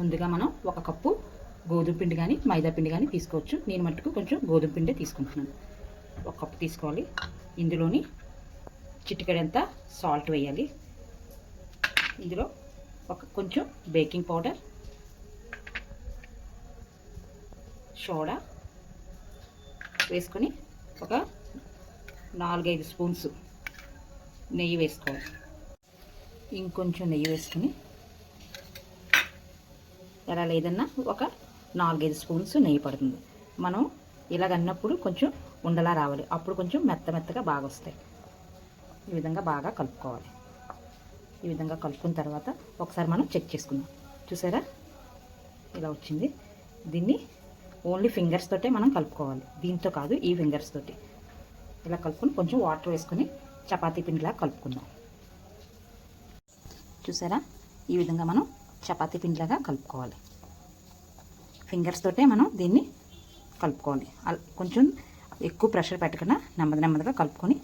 ముందుగా మనం ఒక కప్పు గోధుమ పిండి కానీ మైదా పిండి కానీ తీసుకోవచ్చు. నేను మట్టుకు కొంచెం గోధుమ పిండి తీసుకుంటున్నాను. ఒక కప్పు తీసుకోవాలి. ఇందులోని చిటికెడంత సాల్ట్ వేయాలి. ఇందులో ఒక కొంచెం బేకింగ్ పౌడర్ సోడా వేసుకొని ఒక నాలుగైదు స్పూన్స్ నెయ్యి వేసుకోవాలి. ఇంకొంచెం నెయ్యి వేసుకొని ఎలా లేదన్నా ఒక నాలుగైదు స్పూన్స్ నెయ్యి పడుతుంది. మనం ఇలాగన్నప్పుడు కొంచెం ఉండలా రావాలి. అప్పుడు కొంచెం మెత్త మెత్తగా బాగా వస్తాయి. ఈ విధంగా బాగా కలుపుకోవాలి. ఈ విధంగా కలుపుకున్న తర్వాత ఒకసారి మనం చెక్ చేసుకుందాం. చూసారా? ఇలా వచ్చింది. దీన్ని ఓన్లీ ఫింగర్స్ తోటే మనం కలుపుకోవాలి. దీంతో కాదు ఈ ఫింగర్స్ తోటి. ఇలా కలుపుకొని కొంచెం వాటర్ వేసుకొని చపాతీ పిండిలా కలుపుకుందాం. చూసారా? ఈ విధంగా మనం చపాతీ పిండిలాగా కలుపుకోవాలి. ఫింగర్స్ తోటే మనం దీన్ని కలుపుకోవాలి. కొంచెం ఎక్కువ ప్రెషర్ పెట్టకుండా నెమ్మది నెమ్మదిగా కలుపుకొని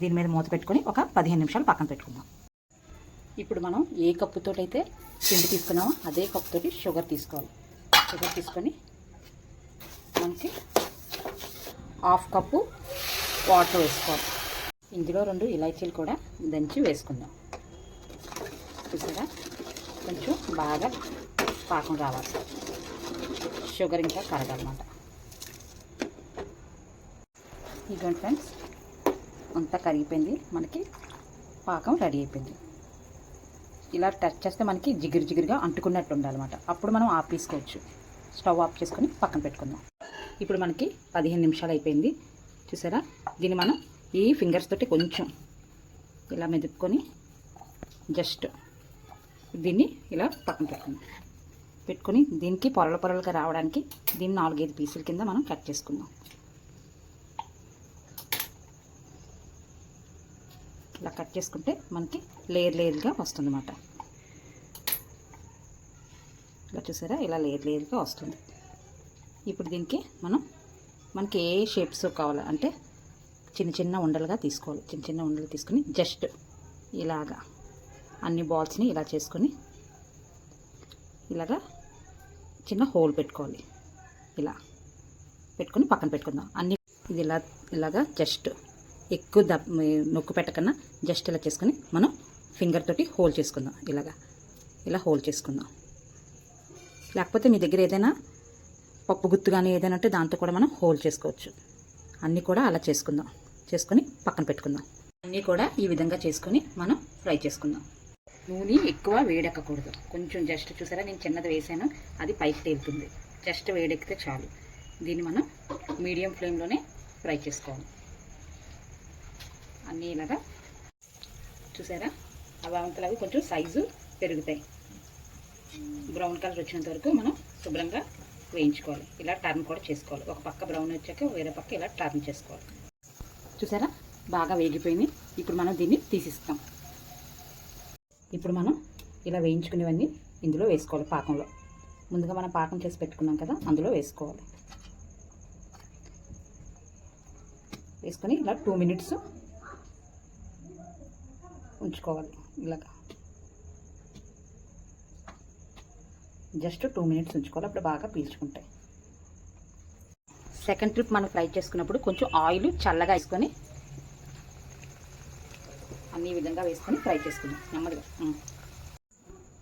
దీని మీద మూత పెట్టుకొని ఒక పదిహేను నిమిషాలు పక్కన పెట్టుకుందాం. ఇప్పుడు మనం ఏ కప్పుతో అయితే పిండి తీసుకున్నామో అదే కప్పుతోటి షుగర్ తీసుకోవాలి. షుగర్ తీసుకొని మనకి హాఫ్ కప్పు వాటర్ వేసుకోవాలి. ఇందులో రెండు ఇలాచీలు కూడా దంచి వేసుకుందాం. చూసారా? కొంచెం బాగా పాకం రావాలి. షుగర్ ఇంకా కరగాలన్నమాట. ఇదిగోండి ఫ్రెండ్స్ అంతా కరిగిపోయింది. మనకి పాకం రెడీ అయిపోయింది. ఇలా టచ్ చేస్తే మనకి జిగిరి జిగిరిగా అంటుకున్నట్టు ఉండాలన్నమాట. అప్పుడు మనం ఆఫ్ తీసుకోవచ్చు స్టవ్ ఆఫ్ చేసుకొని పక్కన పెట్టుకుందాం. ఇప్పుడు మనకి పదిహేను నిమిషాలు అయిపోయింది. చూసారా? దీన్ని మనం ఈ ఫింగర్స్ తోటి కొంచెం ఇలా మెదుపుకొని జస్ట్ దీన్ని ఇలా పక్కన పెట్టుకుందాం. పెట్టుకొని దీనికి పొరల పొరలుగా రావడానికి దీన్ని నాలుగైదు పీసుల కింద మనం కట్ చేసుకుందాం. ఇలా కట్ చేసుకుంటే మనకి లేయర్ లేయర్గా వస్తుందన్నమాట. ఇలా చూసారా? ఇలా లేయర్ లేయర్గా వస్తుంది. ఇప్పుడు దీనికి మనం మనకి ఏ షేప్స్ కావాలి అంటే చిన్న చిన్న ఉండలుగా తీసుకోవాలి. చిన్న చిన్న ఉండలు తీసుకొని జస్ట్ ఇలాగా అన్ని బాల్స్ని ఇలా చేసుకొని ఇలాగా చిన్న హోల్ పెట్టుకోవాలి. ఇలా పెట్టుకొని పక్కన పెట్టుకుందాం. అన్ని ఇది ఇలా ఇలాగా జస్ట్ ఎక్కువ దప్ నొక్కు పెట్టకన్నా జస్ట్ ఇలా చేసుకొని మనం ఫింగర్ తోటి హోల్ చేసుకుందాం. ఇలాగా ఇలా హోల్ చేసుకుందాం. లేకపోతే మీ దగ్గర ఏదైనా పప్పు గుత్తు కానీ ఏదైనా ఉంటే దాంతో కూడా మనం హోల్ చేసుకోవచ్చు. అన్నీ కూడా అలా చేసుకుందాం. చేసుకొని పక్కన పెట్టుకుందాం. అన్నీ కూడా ఈ విధంగా చేసుకొని మనం ఫ్రై చేసుకుందాం. నూనె ఎక్కువ వేడెక్కకూడదు. కొంచెం జస్ట్ చూసారా? నేను చిన్నది వేసాను. అది పైకి తేలుతుంది. జస్ట్ వేడెక్కితే చాలు. దీన్ని మనం మీడియం ఫ్లేమ్లోనే ఫ్రై చేసుకోవాలి. అన్నీ ఇలాగా చూసారా? అవి అవంతలు అవి కొంచెం సైజు పెరుగుతాయి. బ్రౌన్ కలర్ వచ్చినంత వరకు మనం శుభ్రంగా వేయించుకోవాలి. ఇలా టర్న్ కూడా చేసుకోవాలి. ఒక పక్క బ్రౌన్ వచ్చాక వేరే పక్క ఇలా టర్న్ చేసుకోవాలి. చూసారా? బాగా వేగిపోయింది. ఇప్పుడు మనం దీన్ని తీసిస్తాం. ఇప్పుడు మనం ఇలా వేయించుకునేవన్నీ ఇందులో వేసుకోవాలి పాకంలో. ముందుగా మనం పాకం చేసి పెట్టుకున్నాం కదా అందులో వేసుకోవాలి. వేసుకొని ఇలా టూ మినిట్స్ ఉంచుకోవాలి ఇలాగా. జస్ట్ టూ మినిట్స్ ఉంచుకోవాలి అప్పుడు బాగా పీల్చుకుంటాయి. సెకండ్ ట్రిప్ మనం ఫ్రై చేసుకున్నప్పుడు కొంచెం ఆయిల్ చల్లగా వేసుకొని అన్ని విధంగా వేసుకొని ఫ్రై చేసుకుందాం. నెమ్మదిగా.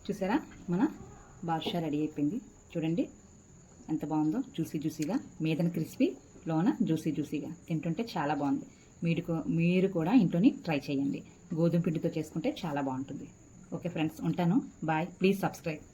చూసారా? మన బాదుషా రెడీ అయిపోయింది. చూడండి ఎంత బాగుందో. జ్యూసీ జ్యూసీగా. మీదన క్రిస్పీ లోన జ్యూసీ జ్యూసీగా. తింటుంటే చాలా బాగుంది. మీరు మీరు కూడా ఇంట్లోని ట్రై చేయండి. గోధుమ పిండితో చేసుకుంటే చాలా బాగుంటుంది. ఓకే ఫ్రెండ్స్ ఉంటాను. బాయ్. Please subscribe.